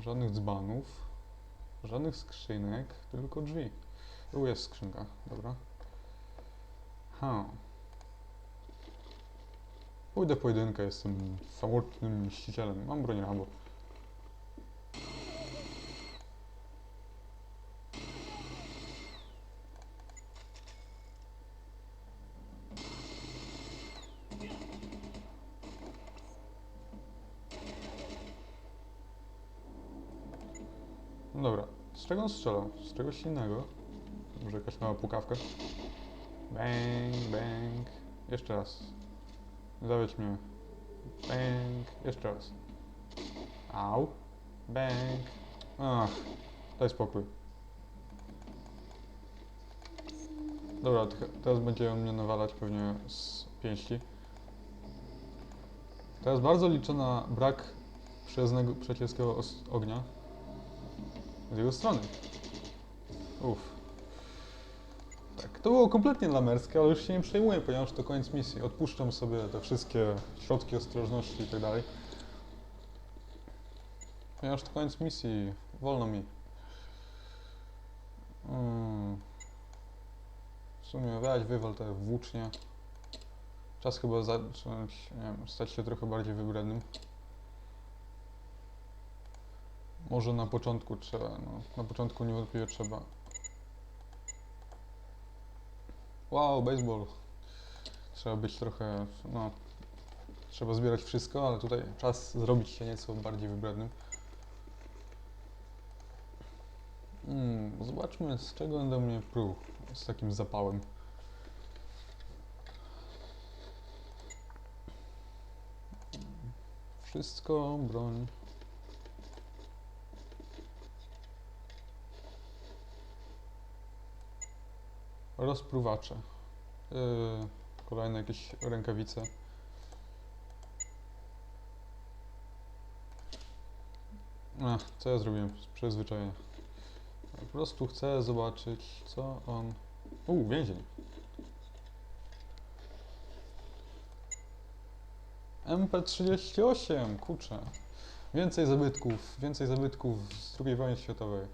Żadnych dzbanów. Żadnych skrzynek, tylko drzwi. Tu jest skrzynka, dobra. Ha. Pójdę pojedynkę, jestem samotnym mścicielem. Mam broń Rambo. Dobra, z czego on strzelał? Z czegoś innego? Może jakaś mała pukawka? Bang, bang. Jeszcze raz. Zawiedź mnie. Bang. Jeszcze raz. Au. Bang. Ach, daj spokój. Dobra, te- teraz będzie on mnie nawalać pewnie z pięści. Teraz bardzo liczę na brak przyjaznego, przyjacielskiego ognia z jego strony. Uff. Tak, to było kompletnie lamerskie, ale już się nie przejmuję, ponieważ to koniec misji. Odpuszczam sobie te wszystkie środki ostrożności i tak dalej. Ponieważ to koniec misji, wolno mi. Mm. W sumie weź wywal te włócznie. Czas chyba zacząć, nie wiem, stać się trochę bardziej wybrednym. Może na początku trzeba, no, na początku niewątpliwie trzeba. Wow, baseball. Trzeba być trochę, no, trzeba zbierać wszystko, ale tutaj czas zrobić się nieco bardziej wybrednym. Hmm, zobaczmy z czego będą mnie pruł z takim zapałem. Wszystko, broń. Rozpruwacze. Yy, kolejne jakieś rękawice. Ach, co ja zrobiłem z przyzwyczajenia? Po prostu chcę zobaczyć, co on... Uuu, więzień. MP38, kurczę. Więcej zabytków, więcej zabytków z II wojny światowej.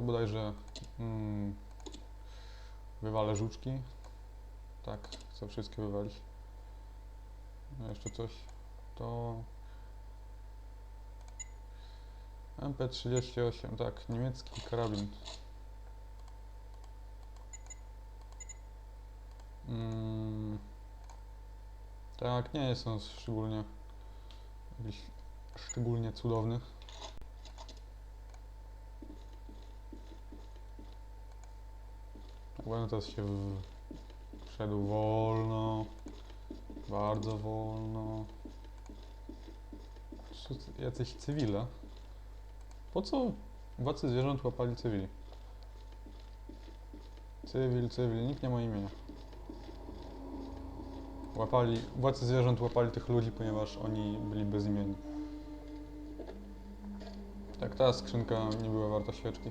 To bodajże mm, wywalę żuczki. Tak, chcę wszystkie wywalić. No jeszcze coś. To MP38, tak, niemiecki karabin. Mm, tak, nie jest on szczególnie jakiś szczególnie cudowny. Teraz się w... szedł wolno, bardzo wolno. Jacyś cywile? Po co władcy zwierząt łapali cywili? Cywil, cywil, nikt nie ma imienia. Łapali, władcy zwierząt łapali tych ludzi, ponieważ oni byli bezimienni. Tak, ta skrzynka nie była warta świeczki.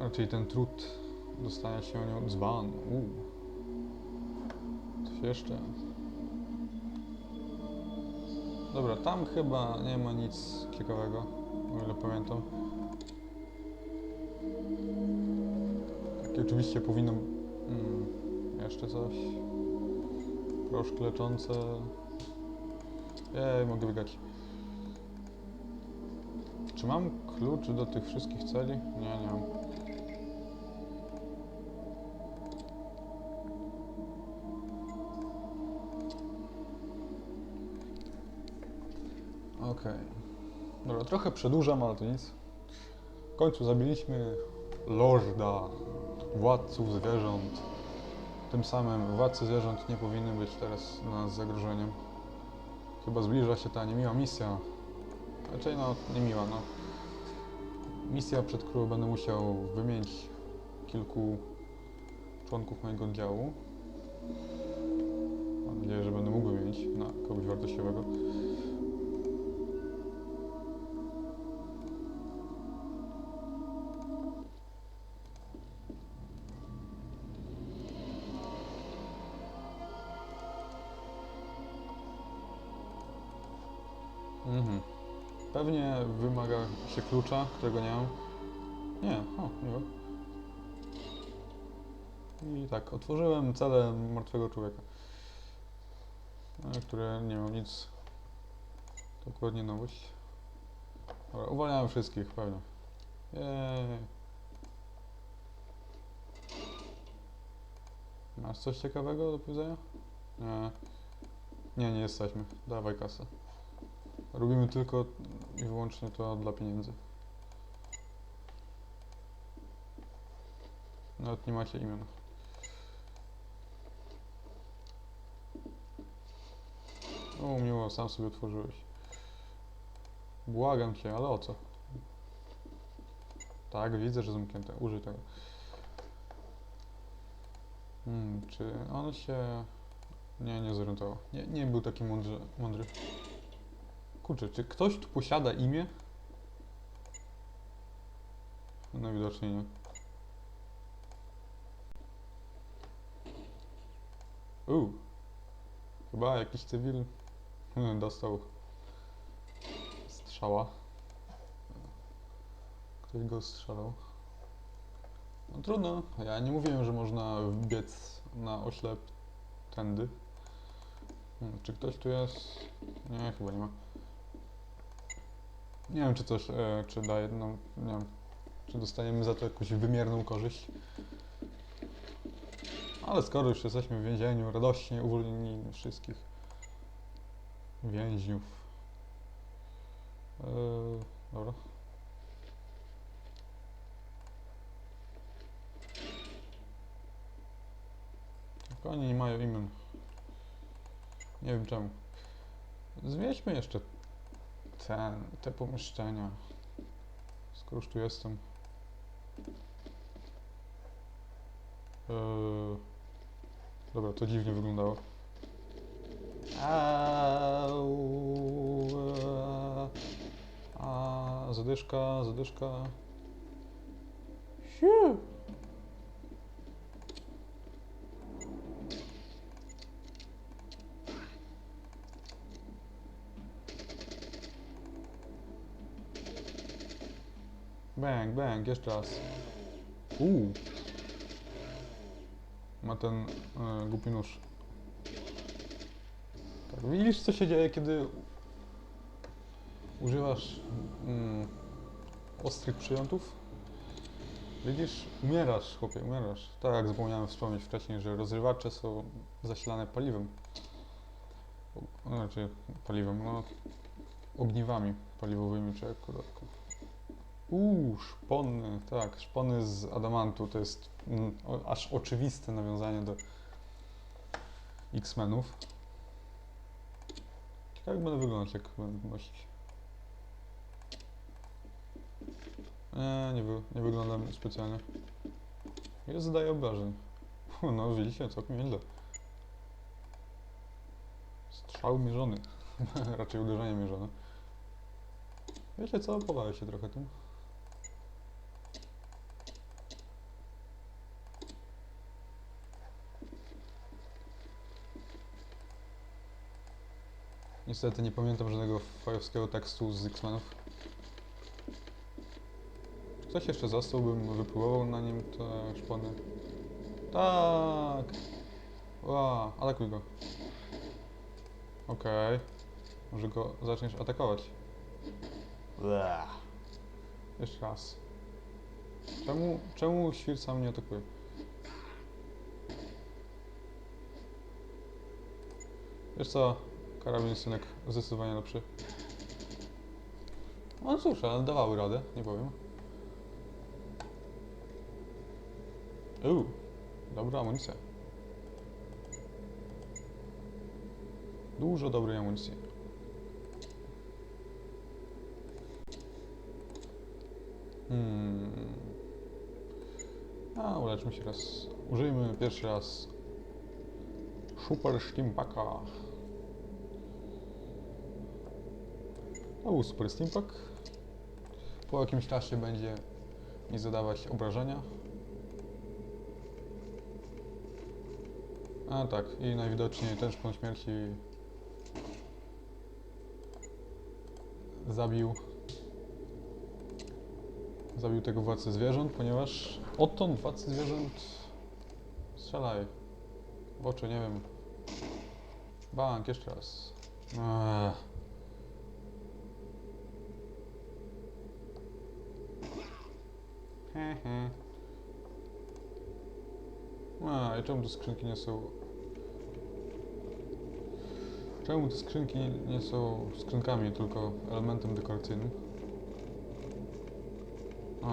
Raczej ten trud dostania się nią dzban. Uuu. Coś jeszcze. Dobra, tam chyba nie ma nic ciekawego, o ile pamiętam. Takie oczywiście powinno... Mm, jeszcze coś. Proszki leczące. Jej, mogę wygrać. Czy mam klucz do tych wszystkich celi? Nie, nie mam. Okej. Dobra, trochę przedłużam, ale to nic. W końcu zabiliśmy Lorda, władców zwierząt. Tym samym władcy zwierząt nie powinny być teraz dla nas zagrożeniem. Chyba zbliża się ta niemiła misja. Raczej no, niemiła, no. Misja, przed którą będę musiał wymienić kilku członków mojego oddziału. Mam nadzieję, że będę mógł wymienić na kogoś wartościowego. Pewnie wymaga się klucza, którego nie mam. Nie, o, miło. I tak, otworzyłem cele martwego człowieka. e, Które nie miał nic. Dokładnie nowość. Dobra, uwalniałem wszystkich, pewnie. Jej. Masz coś ciekawego do powiedzenia? Nie. Nie, nie jesteśmy. Dawaj kasę. Robimy tylko i wyłącznie to dla pieniędzy. Nawet nie macie imion. O, miło, sam sobie otworzyłeś. Błagam cię, ale o co? Tak, widzę, że zamknięte. Użyj tego. Hmm, czy on się... Nie, nie zorientował. Nie, nie był taki mądry. mądry. Kurczę, czy ktoś tu posiada imię? Najwidoczniej nie. U. Chyba jakiś cywil dostał strzała. Ktoś go strzelał. No trudno. Ja nie mówiłem, że można biec na oślep tędy. Hmm, czy ktoś tu jest? Nie, chyba nie ma. Nie wiem, czy e, czy daje, no, nie wiem, czy dostaniemy za to jakąś wymierną korzyść. Ale skoro już jesteśmy w więzieniu, radośnie uwolnimy wszystkich więźniów. E, dobra. Tylko oni nie mają imion. Nie wiem czemu. Zmieńmy jeszcze ten, te pomieszczenia. Skoro już tu jestem. Eee, dobra, to dziwnie wyglądało. Eee, a, zadyszka, zadyszka. Siu. Bang, bang, jeszcze raz. Uuu. Ma ten e, głupi nóż. Tak, widzisz co się dzieje, kiedy używasz mm, ostrych przyrządów? Widzisz, umierasz, chłopie, umierasz. Tak jak zapomniałem wspomnieć wcześniej, że rozrywacze są zasilane paliwem. Znaczy paliwem, no ogniwami paliwowymi czy jakkolwiek. Uuu, szpony, tak, szpony z adamantu to jest mm, o, aż oczywiste nawiązanie do X-Menów. Ciekawe jak będę wyglądać, jak będę nosić. Nie, nie, wy, nie wyglądam specjalnie. Ile zadaje obrażeń? No, widzicie, całkiem nieźle. Strzał mierzony. Raczej uderzenie mierzone. Wiecie co? Pobawię się trochę tym. Niestety nie pamiętam żadnego fajowskiego tekstu z X-Menów. Ktoś jeszcze został, bym wypróbował na nim te szpony. Tak! Ła, atakuj go. Okej. Może go zaczniesz atakować. Ua. Jeszcze raz. Czemu, czemu świr sam nie atakuje? Wiesz co, karabin synek zdecydowanie lepszy. No cóż, ale dawały radę, nie powiem. Uuu, dobra amunicja. Dużo dobrej amunicji. Hmm. A, uleczmy się raz. Użyjmy pierwszy raz Super Steampaka. Był Super Steampak. Po jakimś czasie będzie mi zadawać obrażenia. A tak, i najwidoczniej szpon śmierci zabił zabił tego władcę zwierząt, ponieważ odtąd władcy zwierząt strzelaj w oczy, nie wiem. Bank, jeszcze raz. Eee. Hehe. A, i czemu te skrzynki nie są... Czemu te skrzynki nie są skrzynkami, tylko elementem dekoracyjnym?